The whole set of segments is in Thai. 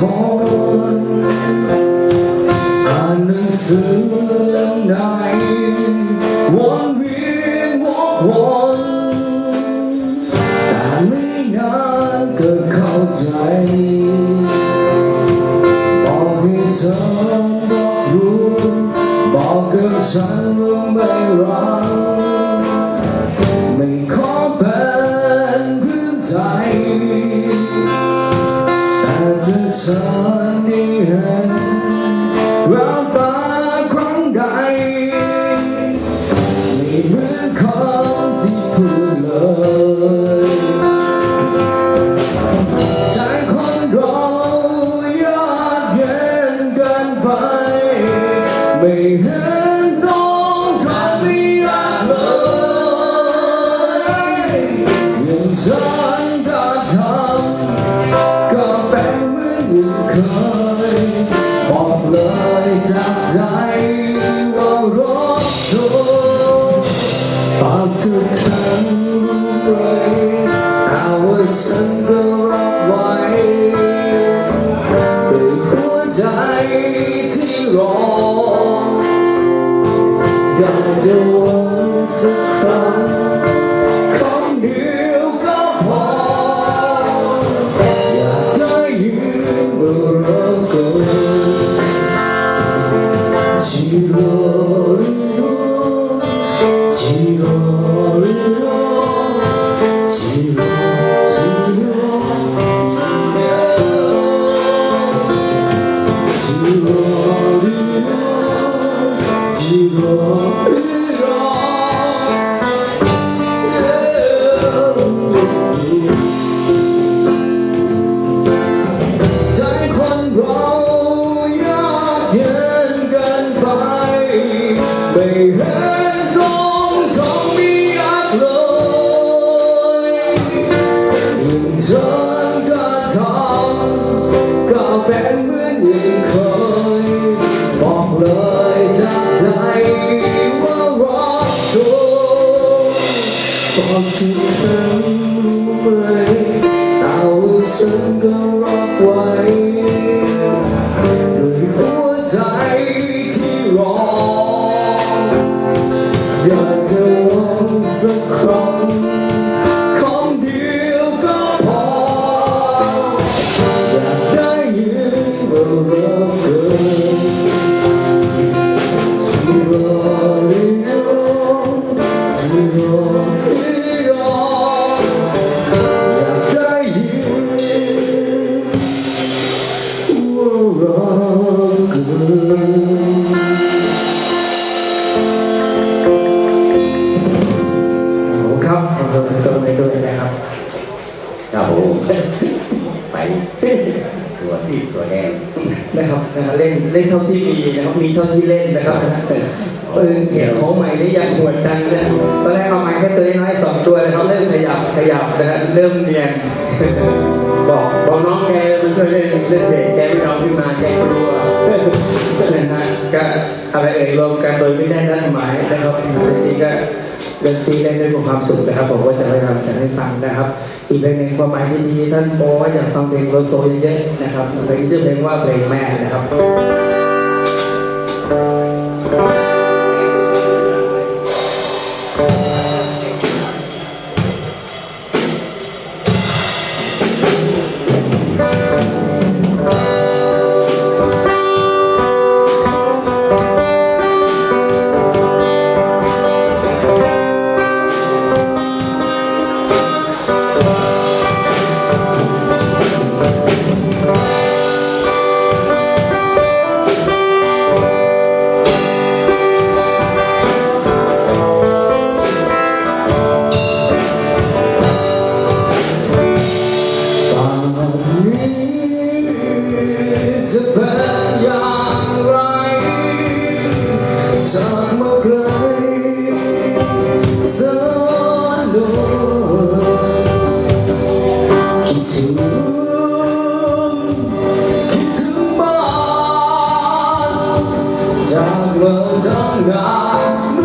คนอ่านหนังสือเล่มไหนวนเวียนวกวนแต่ไม่นานก็เข้าใจบอกให้เธอบอกรู้บอกกับฉัน ได้เห็นแววตาครั้งใดไม่เหมือนคำที่พูดเลยใจคนเรายากเย็นเกินไปไม่เห็น จากใจว่ารักเธอปากทุกครั้งรู้ไหมเอาไว้ฉันก็รับไว้ด้วยหัวใจที่รออยากจะ บอกทุกครั้งรู้ไหมเอาฉันก็ ไปตัวที่ตัวแดงนะครับนะฮะเล่นเล่นเท่าที่มีนะครับมีเท่าที่เล่นนะครับนะฮะเออเห็นของใหม่นี่ยังหวดดังนะตอนแรกเอาไม้แค่ตัวน้อยๆสองตัวนะครับเริ่มขยับขยับนะฮะเริ่มเนียนบอกบอกน้องแกมันช่วยเล่นเล่นเด็กแกไม่ยอมขึ้นมาแกกลัวนะฮะก็อะไรเอ่ยรวมกันโดยไม่ได้นัดหมายนะครับจริงๆก็ดนตรีเล่นด้วยความสุขนะครับผมก็จะพยายามจะให้ฟังนะครับ อีกเพลงหนึ่งความหมายที่ดีท่านบอกว่าอยากฟังเพลงโลโซเยอะๆนะครับเพลงชื่อเพลงว่าเพลงแม่นะครับ จากมาไกลสานคิดถึงคิดถึงบ้านจากเมืองทางนา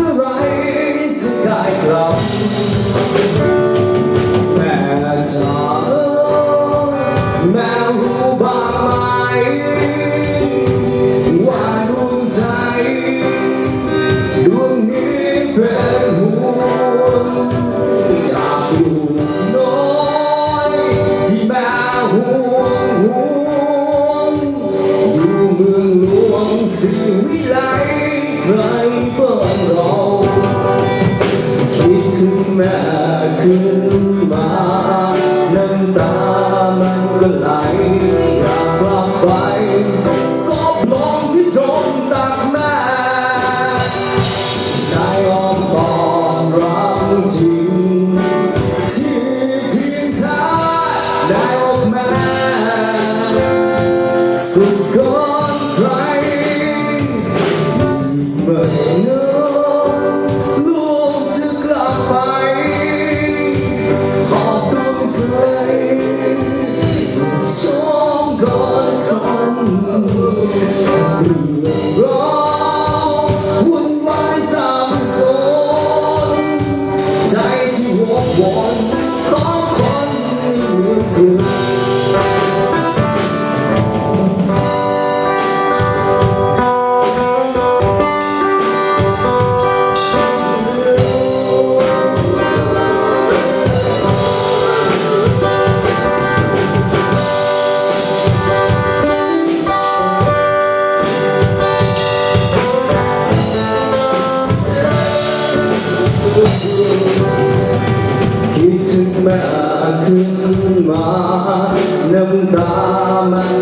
ถึงมาน้ำตามันก็ไหลอยากกลับไป nâng ta lên